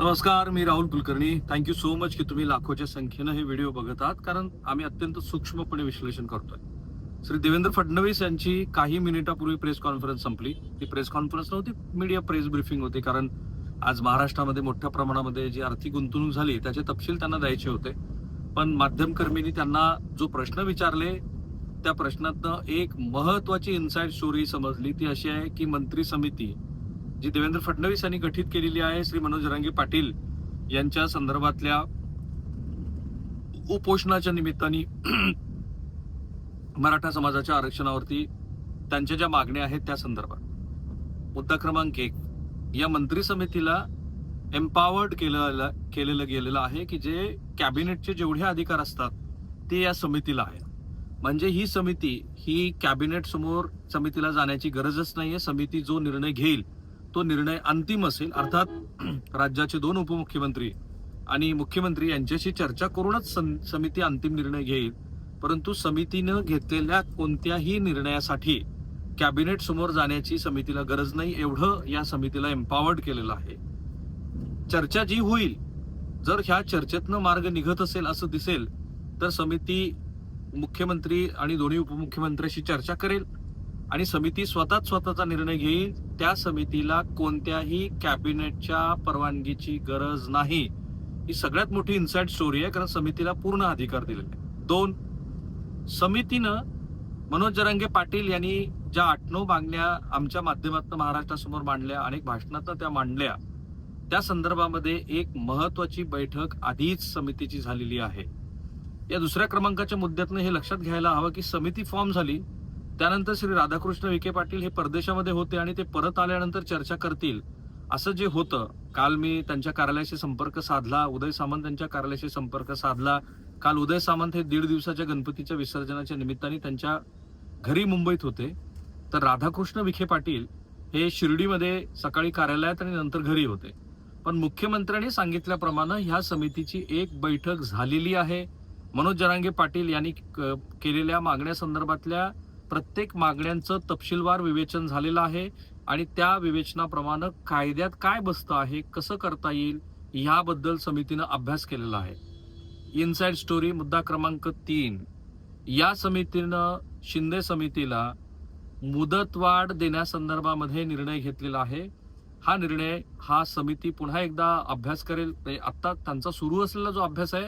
नमस्कार मी Rahul Kulkarni. Thank you so much की तुम्ही लाखोच्या संख्येनं हे व्हिडिओ बघत आहात कारण आम्ही अत्यंत सूक्ष्मपणे विश्लेषण करतोय. श्री देवेंद्र फडणवीस यांची काही मिनिटापूर्वी प्रेस कॉन्फरन्स संपली. ती प्रेस कॉन्फरन्स नव्हती मीडिया प्रेस ब्रिफिंग होती कारण आज महाराष्ट्रामध्ये मोठ्या प्रमाणामध्ये जी आर्थिक गुंतवणूक झाली त्याचे तपशील त्यांना द्यायचे होते. पण माध्यमकर्मींनी त्यांना जो प्रश्न विचारले त्या प्रश्नातनं एक महत्वाची इन्साइड स्टोरी समजली. ती अशी आहे की मंत्री समिती जी देवेंद्र फडणवीस यांनी गठीत केलेली आहे श्री मनोज रंगे पाटील यांच्या संदर्भातल्या उपोषणाच्या निमित्ताने मराठा समाजाच्या आरक्षणावरती त्यांच्या ज्या मागण्या आहेत त्या संदर्भात. मुद्दा क्रमांक एक या मंत्री समितीला एम्पावर्ड केलं केलेलं गेलेलं आहे की जे कॅबिनेटचे जेवढे अधिकार असतात ते या समितीला आहे म्हणजे ही समिती ही कॅबिनेट समोर समितीला जाण्याची गरजच नाहीये. समिती जो निर्णय घेईल तो निर्णय अंतिम असेल अर्थात राज्याचे दोन उपमुख्यमंत्री आणि मुख्यमंत्री यांच्याशी चर्चा करूनच समिती अंतिम निर्णय घेईल. परंतु समितीनं घेतलेल्या कोणत्याही निर्णयासाठी कॅबिनेट समोर जाण्याची समितीला गरज नाही एवढं या समितीला एम्पावर्ड केलेलं आहे. चर्चा जी होईल जर ह्या चर्चेतनं मार्ग निघत असेल असं दिसेल तर समिती मुख्यमंत्री आणि दोन्ही उपमुख्यमंत्र्यांशी चर्चा करेल. आणि समिती स्वतःच स्वतःचा निर्णय घेईल. त्या समितीला कोणत्याही कॅबिनेटच्या परवानगीची गरज नाही. ही सगळ्यात मोठी इन्साइड स्टोरी आहे कारण समितीला पूर्ण अधिकार दिलेले आहे. दोन समितीनं मनोज जरांगे पाटील यांनी ज्या आठ नऊ मागण्या आमच्या माध्यमातून महाराष्ट्रासमोर मांडल्या अनेक भाषणात त्या मांडल्या त्या संदर्भामध्ये एक महत्वाची बैठक आधीच समितीची झालेली आहे. या दुसऱ्या क्रमांकाच्या मुद्द्यातनं हे लक्षात घ्यायला हवं की समिती फॉर्म झाली. त्यानंतर श्री राधाकृष्ण विखे पाटील हे परदेशामध्ये होते आणि ते परत आल्यानंतर चर्चा करतील. असं जे होतं काल मी त्यांच्या कार्यालयाशी संपर्क साधला उदय सामंत त्यांच्या कार्यालयाशी संपर्क साधला. काल उदय सामंत हे दीड दिवसाच्या गणपतीच्या विसर्जनाच्या निमित्ताने त्यांच्या घरी मुंबईत होते. तर राधाकृष्ण विखे पाटील हे शिर्डीमध्ये सकाळी कार्यालयात आणि नंतर घरी होते. पण मुख्यमंत्र्यांनी सांगितल्याप्रमाणे ह्या समितीची एक बैठक झालेली आहे. मनोज जरांगे पाटील यांनी क- केलेल्या मागण्यासंदर्भातल्या प्रत्येक मागण्यांचं तपशीलवार विवेचन झालेलं आहे आणि त्या विवेचनाप्रमाणे कायद्यात काय बसतं आहे कसं करता येईल याबद्दल समितीनं अभ्यास केलेला आहे. इनसाइड स्टोरी मुद्दा क्रमांक तीन. या समितीनं शिंदे समितीला मुदतवाढ देण्यासंदर्भामध्ये निर्णय घेतलेला आहे. हा निर्णय हा समिती पुन्हा एकदा अभ्यास करेल. आत्ता त्यांचा सुरू असलेला जो अभ्यास आहे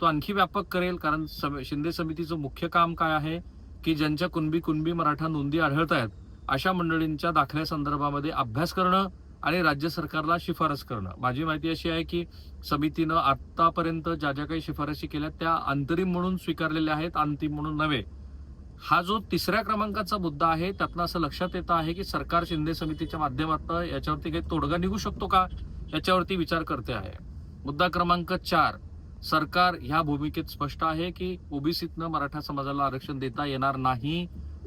तो आणखी व्यापक करेल कारण सम- शिंदे समितीचं मुख्य काम काय आहे? की ज्यांच्या कुणबी कुणबी मराठा नोंदी आढळत आहेत अशा मंडळींच्या दाखल्या संदर्भामध्ये अभ्यास करणं आणि राज्य सरकारला शिफारस करणं. माझी माहिती अशी आहे की समितीनं आतापर्यंत ज्या ज्या काही शिफारसी केल्या त्या अंतरिम म्हणून स्वीकारलेल्या आहेत अंतिम म्हणून नव्हे. हा जो तिसऱ्या क्रमांकाचा मुद्दा आहे त्यातनं असं लक्षात येतं आहे की सरकार शिंदे समितीच्या माध्यमातून याच्यावरती काही तोडगा निघू शकतो का? याच्यावरती विचार करते आहे. मुद्दा क्रमांक चार. सरकार ह्या भूमिकेत स्पष्ट आहे की ओबीसीतनं मराठा समाजाला आरक्षण देता येणार नाही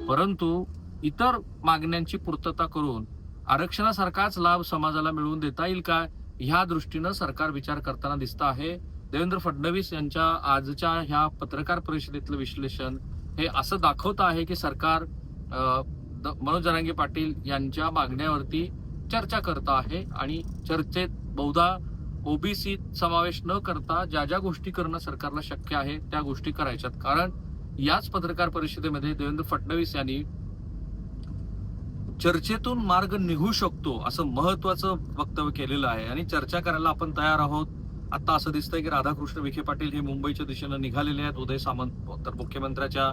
परंतु इतर मागण्यांची पूर्तता करून आरक्षणासारखाच लाभ समाजाला मिळवून देता येईल का ह्या दृष्टीनं सरकार विचार करताना दिसतं आहे. देवेंद्र फडणवीस यांच्या आजच्या ह्या पत्रकार परिषदेतलं विश्लेषण हे असं दाखवत आहे की सरकार द- मनोज जरांगे पाटील यांच्या मागण्यावरती चर्चा करत आहे आणि चर्चेत बहुधा ओबीसी समावेश न करता ज्या ज्या गोष्टी करणं सरकारला शक्य आहे त्या गोष्टी करायच्यात. कारण याच पत्रकार परिषदेमध्ये देवेंद्र फडणवीस यांनी चर्चेतून मार्ग निघू शकतो असं महत्वाचं वक्तव्य केलेलं आहे. आणि चर्चा करायला आपण तयार आहोत. आता असं दिसतंय की राधाकृष्ण विखे पाटील हे मुंबईच्या दिशेनं निघालेले आहेत. उदय सामंत तर मुख्यमंत्र्याच्या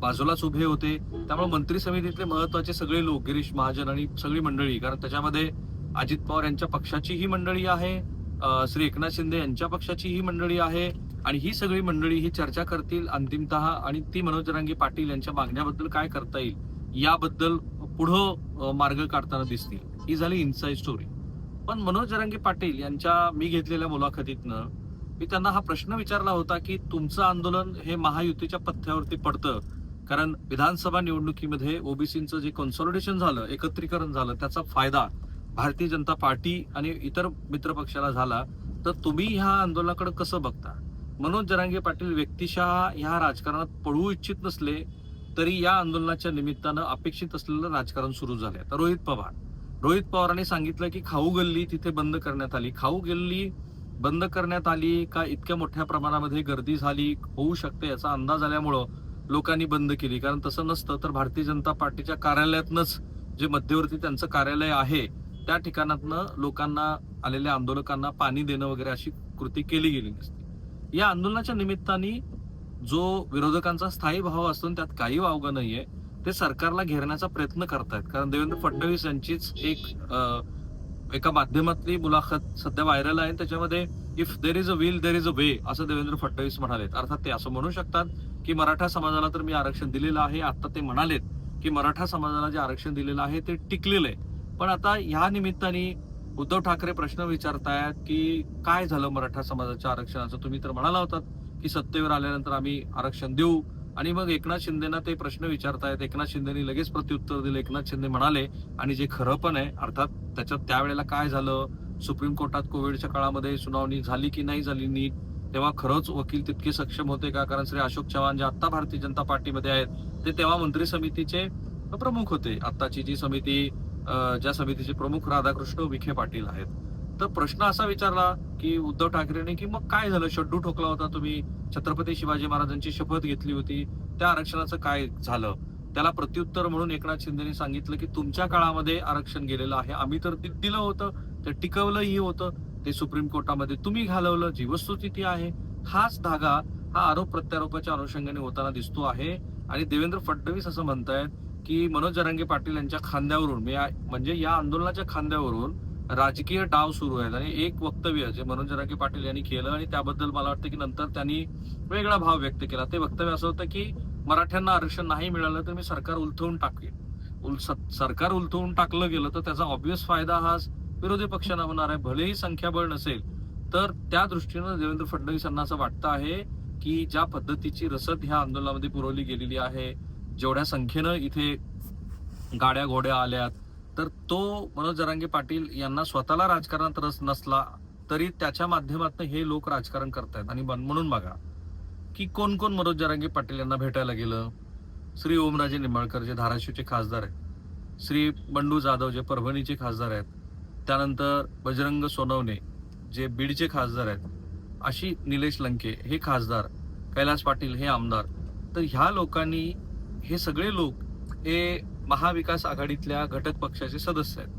बाजूलाच उभे होते. त्यामुळे मंत्री समितीतले महत्त्वाचे सगळे लोक गिरीश महाजन आणि सगळी मंडळी कारण त्याच्यामध्ये अजित पवार यांच्या पक्षाची ही मंडळी आहे. श्री एकनाथ शिंदे यांच्या पक्षाची ही मंडळी आहे आणि ही सगळी मंडळी ही चर्चा करतील अंतिमत आणि ती मनोज जरांगे पाटील यांच्या मागण्याबद्दल काय करता येईल याबद्दल पुढं मार्ग काढताना दिसतील. ही झाली इन्साइड स्टोरी पण मनोज जरांगे पाटील यांच्या मी घेतलेल्या मुलाखतीतनं मी त्यांना हा प्रश्न विचारला होता की तुमचं आंदोलन हे महायुतीच्या पथ्यावरती पडतं. कारण विधानसभा निवडणुकीमध्ये ओबीसीचं जे कन्सॉलिडेशन झालं एकत्रीकरण झालं त्याचा फायदा भारतीय जनता पार्टी आणि इतर मित्र पक्षाला झाला तर तुम्ही ह्या आंदोलनाकडे कसं बघता? मनोज जरांगे पाटील व्यक्तिशः ह्या राजकारणात पळू इच्छित नसले तरी या आंदोलनाच्या निमित्तानं अपेक्षित असलेलं राजकारण सुरू झालंय. तर रोहित पवार. रोहित पवारांनी सांगितलं की खाऊ गल्ली तिथे बंद करण्यात आली. खाऊ गल्ली बंद करण्यात आली का इतक्या मोठ्या प्रमाणामध्ये गर्दी झाली होऊ शकते याचा अंदाज आल्यामुळं लोकांनी बंद केली. कारण तसं नसतं तर भारतीय जनता पार्टीच्या कार्यालयातनंच जे मध्यवर्ती त्यांचं कार्यालय आहे त्या ठिकाणातनं लोकांना आलेल्या आंदोलकांना पाणी देणं वगैरे अशी कृती केली गेली नसते. या आंदोलनाच्या निमित्ताने जो विरोधकांचा स्थायी भाव असतो त्यात काही वावगं नाहीये ते सरकारला घेरण्याचा प्रयत्न करतायत. कारण देवेंद्र फडणवीस यांचीच एक एका माध्यमातली मुलाखत सध्या व्हायरल आहे. त्याच्यामध्ये if there is a will there is a way असं देवेंद्र फडणवीस म्हणालेत. अर्थात ते असं म्हणू शकतात की मराठा समाजाला तर मी आरक्षण दिलेलं आहे. आता ते म्हणालेत की मराठा समाजाला जे आरक्षण दिलेलं आहे ते टिकलेलं आहे. पण आता ह्या निमित्ताने उद्धव ठाकरे प्रश्न विचारतायत की काय झालं मराठा समाजाच्या आरक्षणाचं? तुम्ही तर म्हणाला होतात की सत्तेवर आल्यानंतर आम्ही आरक्षण देऊ. आणि मग एकनाथ शिंदेना ते प्रश्न विचारतायत. एकनाथ शिंदेनी लगेच प्रत्युत्तर दिलं. एकनाथ शिंदे म्हणाले आणि जे खरं पण आहे अर्थात त्याच्यात त्यावेळेला काय झालं? सुप्रीम कोर्टात कोविडच्या काळामध्ये सुनावणी झाली की नाही झाली नीट? तेव्हा खरंच वकील तितके सक्षम होते का? कारण श्री अशोक चव्हाण जे आता भारतीय जनता पार्टीमध्ये आहेत ते तेव्हा मंत्री समितीचे प्रमुख होते. आत्ताची जी समिती ज्या समितीचे प्रमुख राधाकृष्ण विखे पाटील आहेत. तर प्रश्न असा विचारला की उद्धव ठाकरेने की मग काय झालं? शड्डू ठोकला होता तुम्ही छत्रपती शिवाजी महाराजांची शपथ घेतली होती त्या आरक्षणाचं काय झालं? त्याला प्रत्युत्तर म्हणून एकनाथ शिंदेनी सांगितलं की तुमच्या काळामध्ये आरक्षण गेलेलं आहे. आम्ही तर ते दिलं होतं ते टिकवलंही होतं ते सुप्रीम कोर्टामध्ये तुम्ही घालवलं जी वस्तुस्थिती आहे. हाच धागा हा आरोप प्रत्यारोपाच्या अनुषंगाने होताना दिसतो आहे. आणि देवेंद्र फडणवीस असं म्हणतायत की मनोज जरांगे पाटील यांच्या खांद्यावरून मी म्हणजे या आंदोलनाच्या खांद्यावरून राजकीय डाव सुरू आहेत. आणि एक वक्तव्य जे मनोज जरांगे पाटील यांनी केलं आणि त्याबद्दल मला वाटतं की नंतर त्यांनी वेगळा भाव व्यक्त केला. ते वक्तव्य असं होतं की मराठ्यांना आरक्षण नाही मिळालं तर मी सरकार उलथवून टाकेन. उल- स- सरकार उलथवून टाकलं गेलं तर त्याचा ऑब्विस फायदा हा विरोधी पक्षांना होणार आहे. भलेही संख्याबळ नसेल तर त्या दृष्टीनं देवेंद्र फडणवीस यांना असं वाटतं आहे की ज्या पद्धतीची रसद ह्या आंदोलनामध्ये पुरवली गेलेली आहे जेवढ्या संख्येनं इथे गाड्या घोड्या आल्यात तर तो मनोज जरांगे पाटील यांना स्वतःला राजकारणात रस नसला तरी त्याच्या माध्यमातून हे लोक राजकारण करतायत. आणि बन- म्हणून बघा की कोण कोण मनोज जरांगे पाटील यांना भेटायला गेलं? श्री ओमराजे निंबाळकर जे धाराशिवचे खासदार आहेत श्री बंडू जाधव जे परभणीचे खासदार आहेत त्यानंतर बजरंग सोनवणे जे बीडचे खासदार आहेत अशी निलेश लंके हे खासदार कैलास पाटील हे आमदार तर ह्या लोकांनी हे सगळे लोक हे महाविकास आघाडीतल्या घटक पक्षाचे सदस्य आहेत.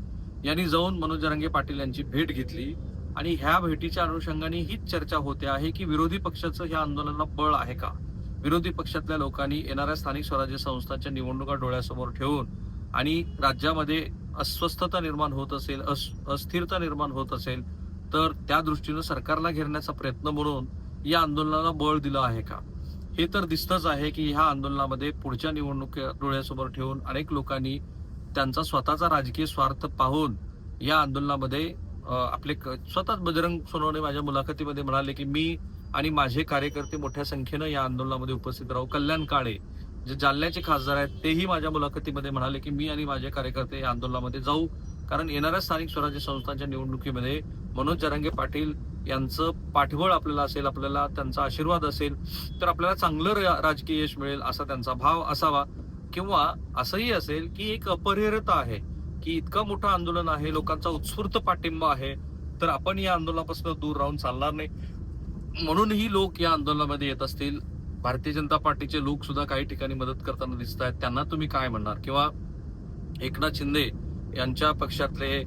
यांनी जाऊन मनोज जरांगे पाटील यांची भेट घेतली आणि ह्या भेटीच्या अनुषंगाने हीच चर्चा होते आहे की विरोधी पक्षाचं ह्या आंदोलनाला बळ आहे का? विरोधी पक्षातल्या लोकांनी येणाऱ्या स्थानिक स्वराज्य संस्थांच्या निवडणुका डोळ्यासमोर ठेवून आणि राज्यामध्ये अस्वस्थता निर्माण होत असेल अस- अस्थिरता निर्माण होत असेल तर त्या दृष्टीनं सरकारला घेरण्याचा प्रयत्न म्हणून या आंदोलनाला बळ दिलं आहे का? हे तर दिसतंच आहे की ह्या आंदोलनामध्ये पुढच्या निवडणूक डोळ्यासमोर ठेवून अनेक लोकांनी त्यांचा स्वतःचा राजकीय स्वार्थ पाहून या आंदोलनामध्ये आपले क- स्वतःच बजरंग सोनवणे माझ्या मुलाखतीमध्ये म्हणाले की मी आणि माझे कार्यकर्ते मोठ्या संख्येनं या आंदोलनामध्ये उपस्थित राहू. कल्याण काळे जे जालन्याचे खासदार आहेत तेही माझ्या मुलाखतीमध्ये म्हणाले की मी आणि माझे कार्यकर्ते या आंदोलनामध्ये जाऊ. कारण येणाऱ्या स्थानिक स्वराज्य संस्थांच्या निवडणुकीमध्ये मनोज जरांगे पाटील यांचं पाठबळ आपल्याला असेल आपल्याला त्यांचा आशीर्वाद असेल तर आपल्याला चांगलं राजकीय यश मिळेल असा त्यांचा भाव असावा. किंवा असंही असेल की एक अपरिहरता आहे की इतकं मोठं आंदोलन आहे लोकांचा उत्स्फूर्त पाठिंबा आहे तर आपण या आंदोलनापासून दूर राहून चालणार नाही. म्हणूनही लोक या आंदोलनामध्ये येत असतील. भारतीय जनता पार्टीचे लोक सुद्धा काही ठिकाणी मदत करताना दिसत आहेत. त्यांना तुम्ही काय म्हणणार? किंवा एकनाथ शिंदे यांच्या पक्षातले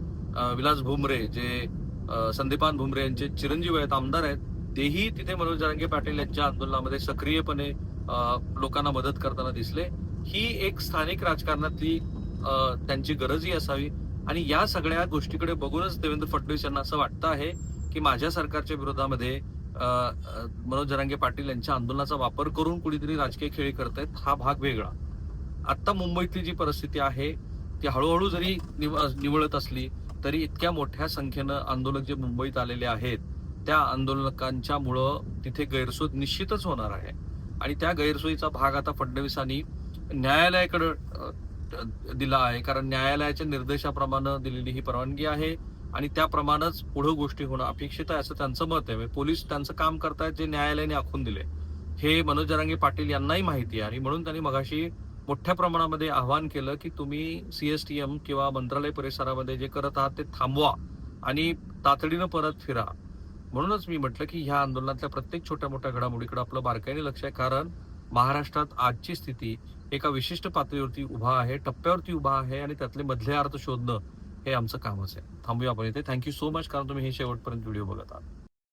विलास भुमरे जे संदीपान भुमरे यांचे चिरंजीव आहेत आमदार आहेत. तेही तिथे मनोज जरांगे पाटील यांच्या आंदोलनामध्ये सक्रियपणे लोकांना मदत करताना दिसले. ही एक स्थानिक राजकारणातली त्यांची गरजही असावी. आणि या सगळ्या गोष्टीकडे बघूनच देवेंद्र फडणवीस यांना असं वाटतं आहे की माझ्या सरकारच्या विरोधामध्ये मनोज जरांगे पाटील यांच्या आंदोलनाचा वापर करून कुणीतरी राजकीय खेळी करतायत हा भाग वेगळा. आता मुंबईतली जी परिस्थिती आहे ती हळूहळू जरी निव- निवळत असली तरी इतक्या मोठ्या संख्येनं आंदोलक जे मुंबईत आलेले आहेत त्या आंदोलकांच्या मुळं तिथे गैरसोय निश्चितच होणार आहे. आणि त्या गैरसोयीचा भाग आता फडणवीसांनी न्यायालयाकडे दिला आहे. कारण न्यायालयाच्या निर्देशाप्रमाणे दिलेली ही परवानगी आहे आणि त्याप्रमाणेच पुढं गोष्टी होणं अपेक्षित आहे असं त्यांचं मत आहे. पोलीस त्यांचं काम करतायत जे न्यायालयाने आखून दिले हे मनोज जरांगे पाटील यांनाही माहिती आहे आणि म्हणून त्यांनी मगाशी मोठ्या प्रमाणामध्ये आवाहन केलं की तुम्ही सीएसटीएम किंवा मंत्रालय परिसरामध्ये जे करत आहात ते थांबवा आणि तातडीनं परत फिरा. म्हणूनच मी म्हटलं की ह्या आंदोलनातल्या प्रत्येक छोट्या मोठ्या घडामोडीकडे आपलं बारकाईने लक्ष आहे. कारण महाराष्ट्रात आजची स्थिती एका विशिष्ट पातळीवरती उभा आहे टप्प्यावरती उभा आहे आणि त्यातले मधले अर्थ शोधणं हे आमचं कामच आहे. थांबूया आपण इथे. थँक्यू सो मच कारण तुम्ही हे शेवटपर्यंत व्हिडिओ बघत आहात.